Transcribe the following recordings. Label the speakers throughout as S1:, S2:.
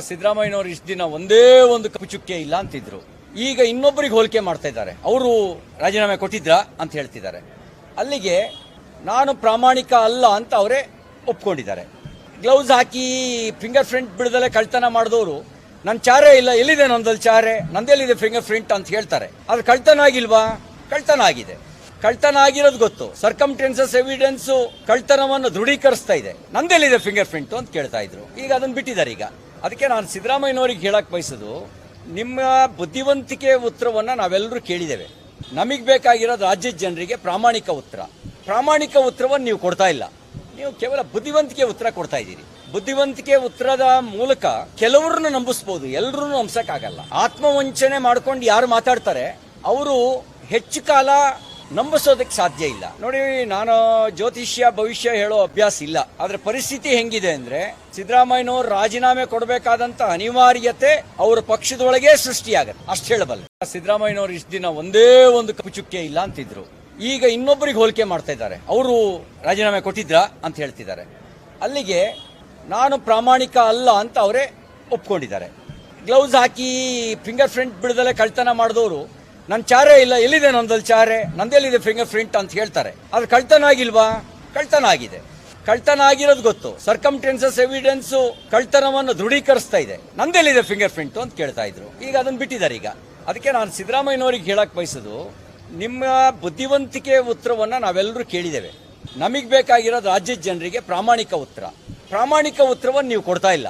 S1: ಸಿದ್ದರಾಮಯ್ಯನವರು ಇಷ್ಟು ದಿನ ಒಂದೇ ಒಂದು ಕಪ್ಪು ಚುಕ್ಕೆ ಇಲ್ಲ ಅಂತಿದ್ರು. ಈಗ ಇನ್ನೊಬ್ಬರಿಗೆ ಹೋಲಿಕೆ ಮಾಡ್ತಾ ಇದ್ದಾರೆ. ಅವರು ರಾಜೀನಾಮೆ ಕೊಟ್ಟಿದ್ರ ಅಂತ ಹೇಳ್ತಿದ್ದಾರೆ. ಅಲ್ಲಿಗೆ ನಾನು ಪ್ರಾಮಾಣಿಕ ಅಲ್ಲ ಅಂತ ಅವರೇ ಒಪ್ಕೊಂಡಿದ್ದಾರೆ. ಗ್ಲೌಸ್ ಹಾಕಿ ಫಿಂಗರ್ ಪ್ರಿಂಟ್ ಬಿಡದಲ್ಲೇ ಕಳ್ತನ ಮಾಡಿದವರು ನನ್ನ ಚಾರೆ ಇಲ್ಲ, ಎಲ್ಲಿದೆ ನಂದಲ್ಲಿ ಚಾರೆ? ನಂದೆಲ್ಲಿದೆ ಫಿಂಗರ್ ಪ್ರಿಂಟ್ ಅಂತ ಹೇಳ್ತಾರೆ. ಅದು ಕಳ್ತನ ಆಗಿಲ್ವಾ? ಕಳ್ತನ ಆಗಿದೆ. ಕಳ್ತನ ಆಗಿರೋದು ಗೊತ್ತು. ಸರ್ಕಮ್ಟೆನ್ಸಸ್ ಎವಿಡೆನ್ಸ್ ಕಳ್ತನವನ್ನು ದೃಢೀಕರಿಸ್ತಾ ಇದೆ. ನಂದೆಲ್ಲಿದೆ ಫಿಂಗರ್ ಪ್ರಿಂಟ್ ಅಂತ ಕೇಳ್ತಾ ಇದ್ರು. ಈಗ ಅದನ್ನು ಬಿಟ್ಟಿದ್ದಾರೆ ಈಗ. ಅದಕ್ಕೆ ನಾನು ಸಿದ್ದರಾಮಯ್ಯನವರಿಗೆ ಹೇಳಕ್ಕೆ ಬಯಸೋದು, ನಿಮ್ಮ ಬುದ್ಧಿವಂತಿಕೆ ಉತ್ತರವನ್ನು ನಾವೆಲ್ಲರೂ ಕೇಳಿದ್ದೇವೆ. ನಮಗೆ ಬೇಕಾಗಿರೋದು ರಾಜ್ಯದ ಜನರಿಗೆ ಪ್ರಾಮಾಣಿಕ ಉತ್ತರ. ಪ್ರಾಮಾಣಿಕ ಉತ್ತರವನ್ನು ನೀವು ಕೊಡ್ತಾ ಇಲ್ಲ. ನೀವು ಕೇವಲ ಬುದ್ಧಿವಂತಿಕೆ ಉತ್ತರ ಕೊಡ್ತಾ ಇದ್ದೀರಿ. ಬುದ್ಧಿವಂತಿಕೆ ಉತ್ತರದ ಮೂಲಕ ಕೆಲವರನ್ನು ನಂಬಿಸ್ಬೋದು ಎಲ್ಲರೂ ನಂಬಿಸೋಕ್ಕಾಗಲ್ಲ. ಆತ್ಮವಂಚನೆ ಮಾಡ್ಕೊಂಡು ಯಾರು ಮಾತಾಡ್ತಾರೆ, ಅವರು ಹೆಚ್ಚು ಕಾಲ ನಂಬಿಸೋದಕ್ಕೆ ಸಾಧ್ಯ ಇಲ್ಲ. ನೋಡಿ, ನಾನು ಜ್ಯೋತಿಷ್ಯ, ಭವಿಷ್ಯ ಹೇಳೋ ಅಭ್ಯಾಸ ಇಲ್ಲ. ಆದ್ರೆ ಪರಿಸ್ಥಿತಿ ಹೆಂಗಿದೆ ಅಂದ್ರೆ, ಸಿದ್ದರಾಮಯ್ಯನವರು ರಾಜೀನಾಮೆ ಕೊಡಬೇಕಾದಂತ ಅನಿವಾರ್ಯತೆ ಅವರ ಪಕ್ಷದೊಳಗೆ ಸೃಷ್ಟಿಯಾಗತ್ತೆ. ಅಷ್ಟು ಹೇಳಬಲ್ಲ. ಸಿದ್ದರಾಮಯ್ಯನವರು ಇಷ್ಟು ದಿನ ಒಂದೇ ಒಂದು ಕಪುಚುಕ್ಕೆ ಇಲ್ಲ ಅಂತಿದ್ರು. ಈಗ ಇನ್ನೊಬ್ಬರಿಗೆ ಹೋಲಿಕೆ ಮಾಡ್ತಾ ಇದ್ದಾರೆ. ಅವರು ರಾಜೀನಾಮೆ ಕೊಟ್ಟಿದ್ರ ಅಂತ ಹೇಳ್ತಿದ್ದಾರೆ. ಅಲ್ಲಿಗೆ ನಾನು ಪ್ರಾಮಾಣಿಕ ಅಲ್ಲ ಅಂತ ಅವರೇ ಒಪ್ಕೊಂಡಿದ್ದಾರೆ. ಗ್ಲೌಸ್ ಹಾಕಿ ಫಿಂಗರ್ ಪ್ರಿಂಟ್ ಬಿಡದಲ್ಲೇ ಕಳ್ತನ ಮಾಡಿದವರು ನನ್ನ ಚಾರೆ ಇಲ್ಲ, ಎಲ್ಲಿದೆ ನಂದಲ್ಲಿ ಚಾರೆ? ನಂದೆಲ್ಲಿದೆ ಫಿಂಗರ್ ಪ್ರಿಂಟ್ ಅಂತ ಹೇಳ್ತಾರೆ. ಅದು ಕಳ್ತನ ಆಗಿಲ್ವಾ ಕಳ್ತನ ಆಗಿದೆ ಕಳ್ತನ ಆಗಿರೋದು ಗೊತ್ತು. ಸರ್ಕಮ್ಟೆನ್ಸಸ್ ಎವಿಡೆನ್ಸ್ ಕಳ್ತನವನ್ನು ದೃಢೀಕರಿಸ್ತಾ ಇದೆ. ನಂದೆಲ್ಲಿದೆ ಫಿಂಗರ್ ಪ್ರಿಂಟ್ ಅಂತ ಕೇಳ್ತಾ ಇದ್ರು. ಈಗ ಅದನ್ನ ಬಿಟ್ಟಿದ್ದಾರೆ ಈಗ. ಅದಕ್ಕೆ ನಾನು ಸಿದ್ದರಾಮಯ್ಯನವರಿಗೆ ಹೇಳಕ್ ಬಯಸೋದು, ನಿಮ್ಮ ಬುದ್ಧಿವಂತಿಕೆ ಉತ್ತರವನ್ನ ನಾವೆಲ್ಲರೂ ಕೇಳಿದ್ದೇವೆ. ನಮಗೆ ಬೇಕಾಗಿರೋದು ರಾಜ್ಯದ ಜನರಿಗೆ ಪ್ರಾಮಾಣಿಕ ಉತ್ತರ. ಪ್ರಾಮಾಣಿಕ ಉತ್ತರವನ್ನು ನೀವು ಕೊಡ್ತಾ ಇಲ್ಲ.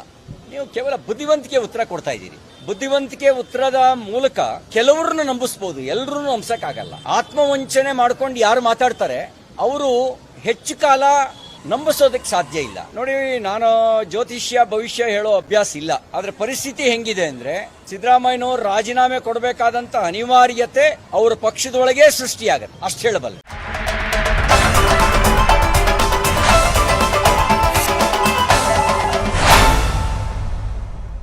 S1: ನೀವು ಕೇವಲ ಬುದ್ಧಿವಂತಿಕೆ ಉತ್ತರ ಕೊಡ್ತಾ ಇದ್ದೀರಿ. ಬುದ್ಧಿವಂತಿಕೆ ಉತ್ತರದ ಮೂಲಕ ಕೆಲವರನ್ನು ನಂಬಿಸ್ಬೋದು ಎಲ್ಲರೂ ನಂಬಿಸಕ್ಕಾಗಲ್ಲ. ಆತ್ಮವಂಚನೆ ಮಾಡ್ಕೊಂಡು ಯಾರು ಮಾತಾಡ್ತಾರೆ, ಅವರು ಹೆಚ್ಚು ಕಾಲ ನಂಬಿಸೋದಕ್ಕೆ ಸಾಧ್ಯ ಇಲ್ಲ. ನೋಡಿ, ನಾನು ಜ್ಯೋತಿಷ್ಯ, ಭವಿಷ್ಯ ಹೇಳೋ ಅಭ್ಯಾಸ ಇಲ್ಲ. ಆದ್ರೆ ಪರಿಸ್ಥಿತಿ ಹೆಂಗಿದೆ ಅಂದ್ರೆ, ಸಿದ್ದರಾಮಯ್ಯನವರು ರಾಜೀನಾಮೆ ಕೊಡಬೇಕಾದಂತ ಅನಿವಾರ್ಯತೆ ಅವರ ಪಕ್ಷದೊಳಗೆ ಸೃಷ್ಟಿಯಾಗತ್ತೆ. ಅಷ್ಟು ಹೇಳಬಲ್ಲ.